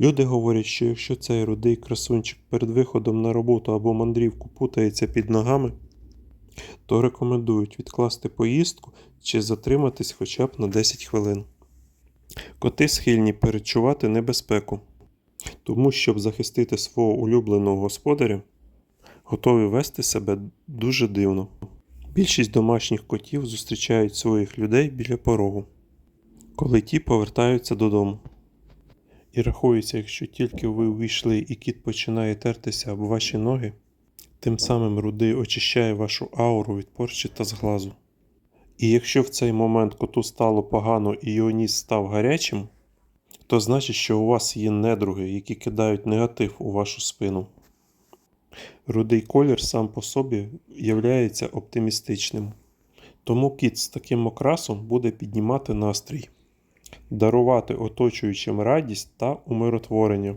Люди говорять, що якщо цей рудий красунчик перед виходом на роботу або мандрівку путається під ногами, то рекомендують відкласти поїздку чи затриматись хоча б на 10 хвилин. Коти схильні перечувати небезпеку, тому, щоб захистити свого улюбленого господаря, готові вести себе дуже дивно. Більшість домашніх котів зустрічають своїх людей біля порогу, коли ті повертаються додому. І рахується, якщо тільки ви увійшли і кіт починає тертися об ваші ноги, тим самим рудий очищає вашу ауру від порчі та зглазу. І якщо в цей момент коту стало погано і його ніс став гарячим, то значить, що у вас є недруги, які кидають негатив у вашу спину. Рудий колір сам по собі являється оптимістичним. Тому кіт з таким окрасом буде піднімати настрій, дарувати оточуючим радість та умиротворення.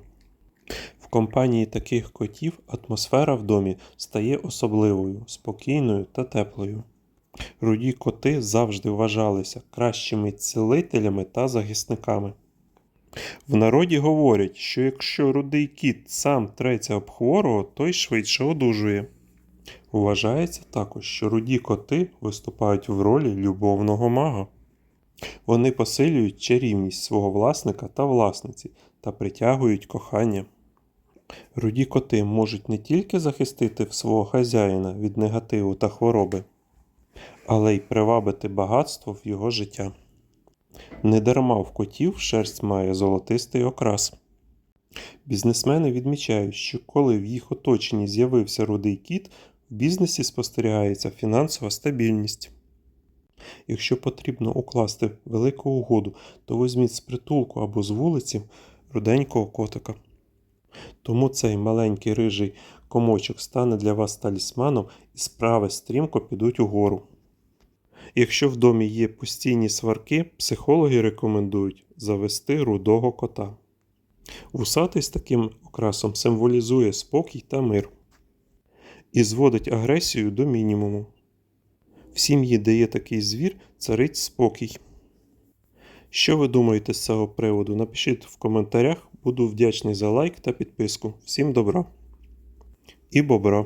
В компанії таких котів атмосфера в домі стає особливою, спокійною та теплою. Руді коти завжди вважалися кращими цілителями та захисниками. В народі говорять, що якщо рудий кіт сам треться об хворого, той швидше одужує. Вважається також, що руді коти виступають в ролі любовного мага. Вони посилюють чарівність свого власника та власниці та притягують кохання. Руді коти можуть не тільки захистити свого хазяїна від негативу та хвороби, але й привабити багатство в його життя. Недарма в котів шерсть має золотистий окрас. Бізнесмени відмічають, що коли в їх оточенні з'явився рудий кіт, в бізнесі спостерігається фінансова стабільність. Якщо потрібно укласти велику угоду, то візьміть з притулку або з вулиці руденького котика. Тому цей маленький рижий комочок стане для вас талісманом і справи стрімко підуть угору. Якщо в домі є постійні сварки, психологи рекомендують завести рудого кота. Вусатий з таким окрасом символізує спокій та мир і зводить агресію до мінімуму. В сім'ї, де є такий звір, царить спокій. Що ви думаєте з цього приводу? Напишіть в коментарях, буду вдячний за лайк та підписку. Всім добра і бобра!